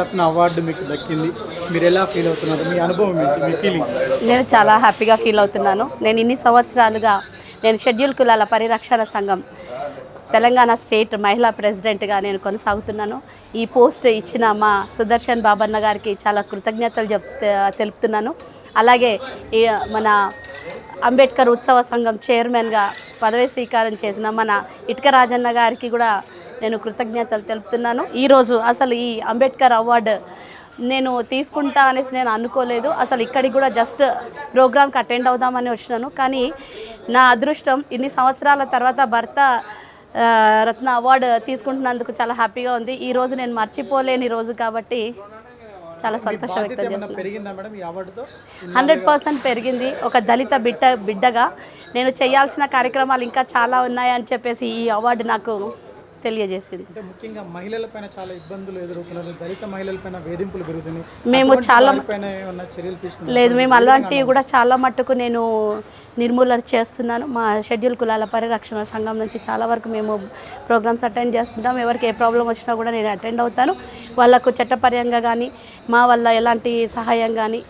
రత్న award మీకు దక్కింది. మీరు ఎలా ఫీల్ అవుతున్నారు? మీ అనుభవం ఏంటి? మీ ఫీలింగ్స్ నేను చాలా హ్యాపీగా ఫీల్ అవుతున్నాను. నేను ఇన్ని సంవత్సరాలుగా నేను షెడ్యూల్ కులాల పరిరక్షణ సంఘం తెలంగాణ స్టేట్ మహిళా ప్రెసిడెంట్గా నేను కొనసాగుతున్నాను. ఈ పోస్ట్ ఇచ్చిన మా సుదర్శన్ బాబన్న గారికి చాలా కృతజ్ఞతలు చెప్ తెలుపుతున్నాను. అలాగే మన అంబేద్కర్ ఉత్సవ సంఘం చైర్మన్గా పదవి స్వీకారం చేసిన మన ఇటుక రాజన్న గారికి కూడా నేను కృతజ్ఞతలు తెలుపుతున్నాను. ఈరోజు అసలు ఈ అంబేద్కర్ అవార్డు నేను తీసుకుంటా అనేసి నేను అనుకోలేదు. అసలు ఇక్కడికి కూడా జస్ట్ ప్రోగ్రామ్కి అటెండ్ అవుదామని వచ్చినాను. కానీ నా అదృష్టం ఇన్ని సంవత్సరాల తర్వాత భర్త రత్న అవార్డు తీసుకుంటున్నందుకు చాలా హ్యాపీగా ఉంది. ఈ రోజు నేను మర్చిపోలేని రోజు కాబట్టి చాలా సంతోషం వ్యక్తం చేస్తున్నాను హండ్రెడ్ పర్సెంట్ పెరిగింది. ఒక దళిత బిడ్డ బిడ్డగా నేను చేయాల్సిన కార్యక్రమాలు ఇంకా చాలా ఉన్నాయని చెప్పేసి ఈ అవార్డు నాకు తెలియజేసింది. ముఖ్యంగా మహిళలపైన చాలా ఇబ్బందులు ఎదురవుతున్నారు. దళిత మహిళలపైన వేధింపులు పెరుగుతున్నాయి. మేము చాలా చర్యలు తీసుకుంటారు లేదు మేము అలాంటివి కూడా చాలా మట్టుకు నేను నిర్మూలన చేస్తున్నాను. మా షెడ్యూల్ కులాల పరిరక్షణ సంఘం నుంచి చాలా వరకు మేము ప్రోగ్రామ్స్ అటెండ్ చేస్తుంటాం ఎవరికి ఏ ప్రాబ్లం వచ్చినా కూడా నేను అటెండ్ అవుతాను. వాళ్ళకు చట్టపర్యంగా కానీ మా వల్ల ఎలాంటి సహాయం కానీ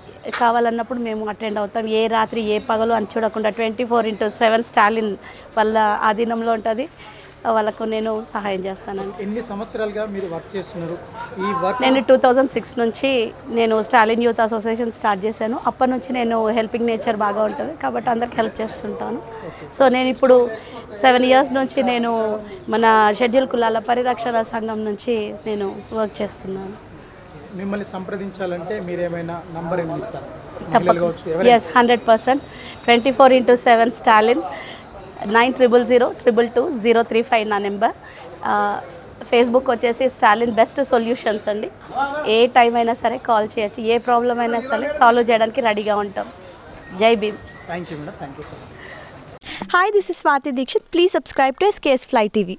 కావాలన్నప్పుడు మేము అటెండ్ అవుతాం. ఏ రాత్రి ఏ పగలు అని చూడకుండా twenty four into seven Stalin వాళ్ళ ఆధీనంలో ఉంటుంది. వాళ్ళకు నేను సహాయం చేస్తానండి. ఎన్ని సంవత్సరాలుగా మీరు వర్క్ చేస్తున్నారు? ఈ వర్క్ నేను టూ థౌజండ్ సిక్స్ నుంచి నేను స్టాలిన్ యూత్ అసోసియేషన్ స్టార్ట్ చేశాను. అప్పటి నుంచి నేను హెల్పింగ్ నేచర్ బాగా ఉంటుంది కాబట్టి అందరికి హెల్ప్ చేస్తుంటాను. సో నేను ఇప్పుడు సెవెన్ ఇయర్స్ నుంచి నేను మన షెడ్యూల్ కులాల పరిరక్షణ సంఘం నుంచి నేను వర్క్ చేస్తున్నాను. మిమ్మల్ని సంప్రదించాలంటే మీరు ఏమైనా నంబర్ ఏమైనా ఇస్తారు? Yes hundred percent twenty four into seven Stalin nine triple zero triple two zero three five నా నెంబర్. ఫేస్బుక్ వచ్చేసి స్టాలిన్ బెస్ట్ సొల్యూషన్స్ అండి. ఏ టైం అయినా సరే కాల్ చేయొచ్చు. ఏ ప్రాబ్లం అయినా సరే సాల్వ్ చేయడానికి రెడీగా ఉంటాం. Jai Bhim. Thank you madam thank you so much Hi, this is Swati Dikshit. Please subscribe to SKS Fly TV.